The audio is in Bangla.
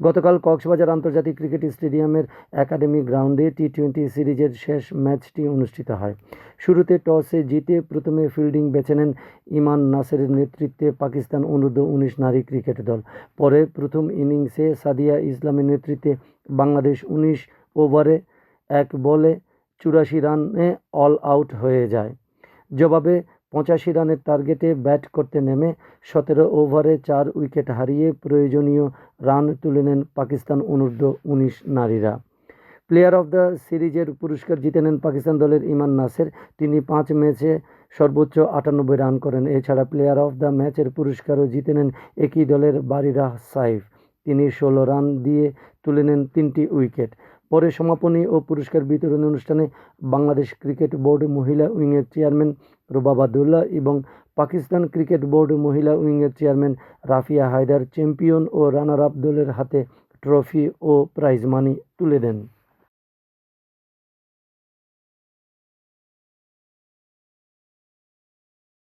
গতকাল কক্সবাজার আন্তর্জাতিক ক্রিকেট স্টেডিয়ামের একাডেমি গ্রাউন্ডে টি টোয়েন্টি সিরিজের শেষ ম্যাচটি অনুষ্ঠিত হয়। শুরুতে টসে জিতে প্রথমে ফিল্ডিং বেছে নেন ইমান নাসেরের নেতৃত্বে পাকিস্তান অনূর্ধ্ব উনিশ নারী ক্রিকেট দল। পরে প্রথম ইনিংসে সাদিয়া ইসলামের নেতৃত্বে বাংলাদেশ উনিশ ওভারে এক বলে চুরাশি রানে অল আউট হয়ে যায়। জবাবে পঁচাশি রানের টার্গেটে ব্যাট করতে নেমে সতেরো ওভারে চার উইকেট হারিয়ে প্রয়োজনীয় রান তুলে নেন পাকিস্তান অনূর্ধ্ব উনিশ নারীরা। প্লেয়ার অফ দ্য সিরিজের পুরস্কার জিতে নেন পাকিস্তান দলের ইমান নাসের। তিনি পাঁচ ম্যাচে সর্বোচ্চ আটানব্বই রান করেন। এছাড়া প্লেয়ার অফ দ্য ম্যাচের পুরস্কারও জিতে নেন একই দলের বারিরা সাইফ। তিনি ষোলো রান দিয়ে তুলে নেন তিনটি উইকেট। পরে সমাপনী ও পুরস্কার বিতরণ অনুষ্ঠানে বাংলাদেশ ক্রিকেট বোর্ড মহিলা উইংয়ের চেয়ারম্যান রুবাবাদুল্লাহ এবং পাকিস্তান ক্রিকেট বোর্ড মহিলা উইংয়ের চেয়ারম্যান রাফিয়া হায়দার চ্যাম্পিয়ন ও রানার আপ দলের হাতে ট্রফি ও প্রাইজ মানি তুলে দেন।